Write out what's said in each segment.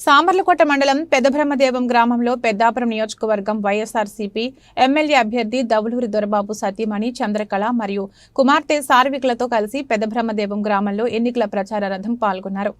సామర్లకోట మండలం పెదబ్రహ్మదేవం గ్రామంలో పెద్దాపురం నియోజకవర్గం వైఎస్ఆర్సీపీ ఎమ్మెల్యే అభ్యర్థి దవులూరి దొరబాబు సతీమణి చంద్రకళ మరియు కుమార్తె సార్వికులతో కలిసి పెదబ్రహ్మదేవం గ్రామంలో ఎన్నికల ప్రచార రథం పాల్గొన్నారు.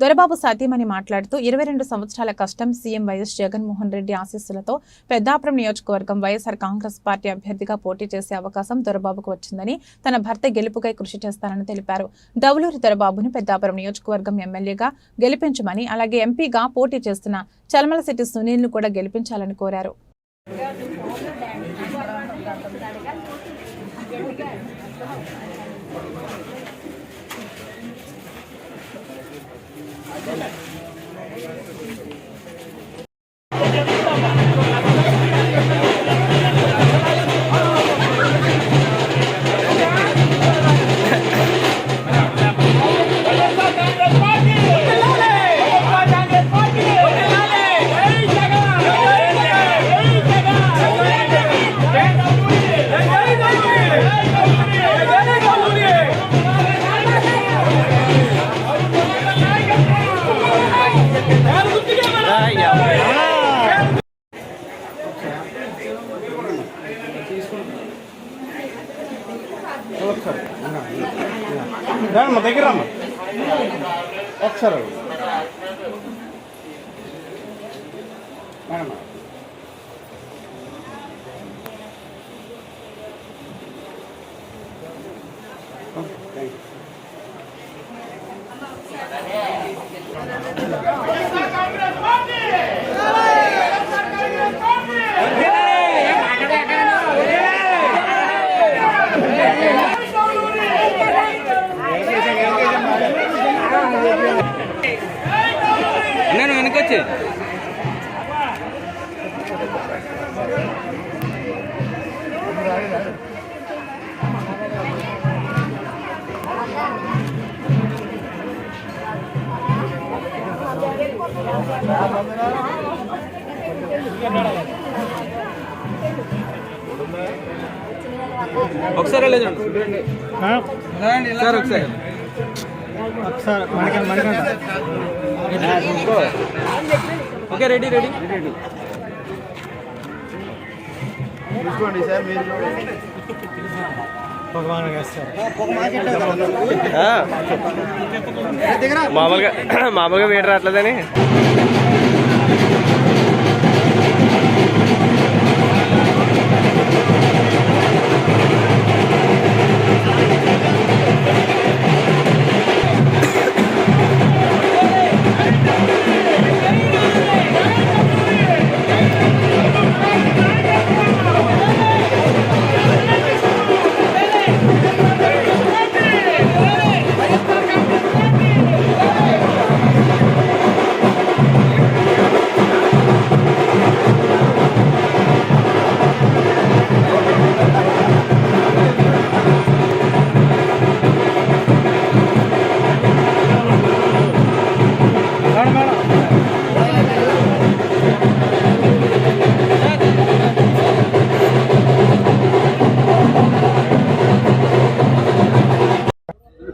దొరబాబు సాధ్యమని మాట్లాడుతూ ఇరవై రెండు సంవత్సరాల కష్టం సీఎం వైఎస్ జగన్మోహన్ రెడ్డి ఆశీస్సులతో పెద్దాపురం నియోజకవర్గం వైఎస్ఆర్ కాంగ్రెస్ పార్టీ అభ్యర్థిగా పోటీ చేసే అవకాశం దొరబాబుకు వచ్చిందని తన భర్త గెలుపుకై కృషి చేస్తానని తెలిపారు. దవులూరి దొరబాబును పెద్దాపురం నియోజకవర్గం ఎమ్మెల్యేగా గెలిపించమని అలాగే ఎంపీగా పోటీ చేస్తున్న చల్మల సిటీ సునీల్ను కూడా గెలిపించాలని కోరారు. రామ్మా దగ్గర రమ్మా ఒకసారి అడుగు. మేడమ్ నేను ఒకసారి లేదు సార్ ఒకసారి ఒకసారి. మనకండి మనకండి ఓకే రెడీ రెడీ. చూసుకోండి సార్ మీరు భగవాన్ వేస్తారు మామూలుగా మామూలుగా వేడి రావట్లేదని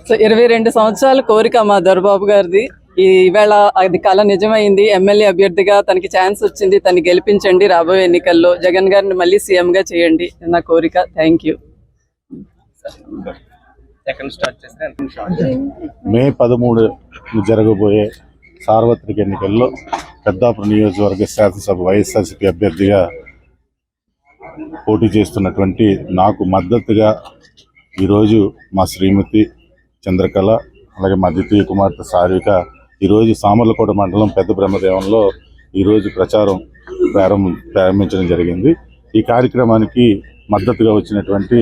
సో ఇరవై రెండు సంవత్సరాల కోరిక మా దొరబాబు గారిది. ఈ ఈవేళ అది కళ నిజమైంది. ఎమ్మెల్యే అభ్యర్థిగా తనకి ఛాన్స్ వచ్చింది. తను గెలిపించండి రాబోయే ఎన్నికల్లో. జగన్ గారిని మళ్ళీ సీఎం గా చేయండి నా కోరిక. Thank you. మే పదమూడు జరగబోయే సార్వత్రిక ఎన్నికల్లో పెద్దాపురం నియోజకవర్గ శాసనసభ వైఎస్ఆర్సీపీ అభ్యర్థిగా పోటీ చేస్తున్నటువంటి నాకు మద్దతుగా ఈరోజు మా శ్రీమతి చంద్రకళ అలాగే మా ద్వితీయ కుమార్తె సారిక ఈరోజు సామర్లకోట మండలం పెద్ద బ్రహ్మదేవంలో ఈరోజు ప్రచారం ప్రారంభం ప్రారంభించడం జరిగింది. ఈ కార్యక్రమానికి మద్దతుగా వచ్చినటువంటి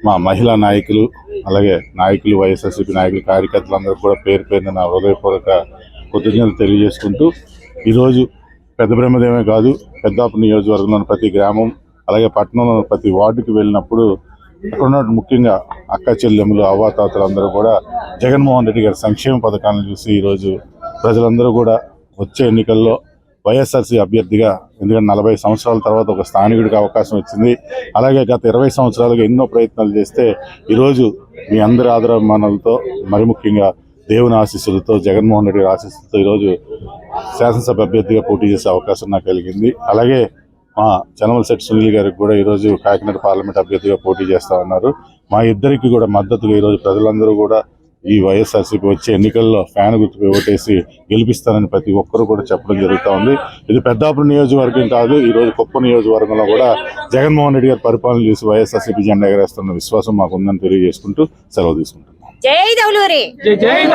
మా మహిళా నాయకులు అలాగే నాయకులు వైఎస్ఆర్సీపీ నాయకులు కార్యకర్తలందరూ కూడా పేరు పేరున నా హృదయపూర్వక కృతజ్ఞతలు తెలియజేసుకుంటూ ఈరోజు పెద్ద బ్రహ్మదేవమే కాదు పెద్దాపు నియోజకవర్గంలోని ప్రతి గ్రామం అలాగే పట్టణంలోని ప్రతి వార్డుకి వెళ్ళినప్పుడు ఇక్కడ ఉన్న ముఖ్యంగా అక్క చెల్లెములు అవ్వాతాతలు అందరూ కూడా జగన్మోహన్ రెడ్డి గారి సంక్షేమ పథకాలను చూసి ఈరోజు ప్రజలందరూ కూడా వచ్చే ఎన్నికల్లో వైఎస్ఆర్సీ అభ్యర్థిగా ఎందుకంటే నలభై సంవత్సరాల తర్వాత ఒక స్థానికుడికి అవకాశం వచ్చింది. అలాగే గత ఇరవై సంవత్సరాలుగా ఎన్నో ప్రయత్నాలు చేస్తే ఈరోజు మీ అందరి ఆదరాభిమానాలతో మరి ముఖ్యంగా దేవుని ఆశీస్సులతో జగన్మోహన్ రెడ్డి గారి ఆశీస్సులతో ఈరోజు శాసనసభ అభ్యర్థిగా పోటీ చేసే అవకాశం నాకు కలిగింది. అలాగే మా చనమల శెట్టి సునీల్ గారికి కూడా ఈరోజు కాకినాడ పార్లమెంట్ అభ్యర్థిగా పోటీ చేస్తా ఉన్నారు. మా ఇద్దరికి కూడా మద్దతుగా ఈరోజు ప్రజలందరూ కూడా ఈ వైఎస్ఆర్సీపీ వచ్చే ఎన్నికల్లో ఫ్యాన్ గుర్తుపై ఓటేసి గెలిపిస్తానని ప్రతి ఒక్కరు కూడా చెప్పడం జరుగుతూ ఉంది. ఇది పెద్దాపురం నియోజకవర్గం కాదు ఈ రోజు కుప్ప నియోజకవర్గంలో కూడా జగన్మోహన్ రెడ్డి గారి పరిపాలన చూసి వైఎస్ఆర్సీపీ జెండా ఎగరేస్తున్న విశ్వాసం మాకు ఉందని తెలియజేసుకుంటూ సెలవు తీసుకుంటున్నాం. జై దౌలూరి! జై జై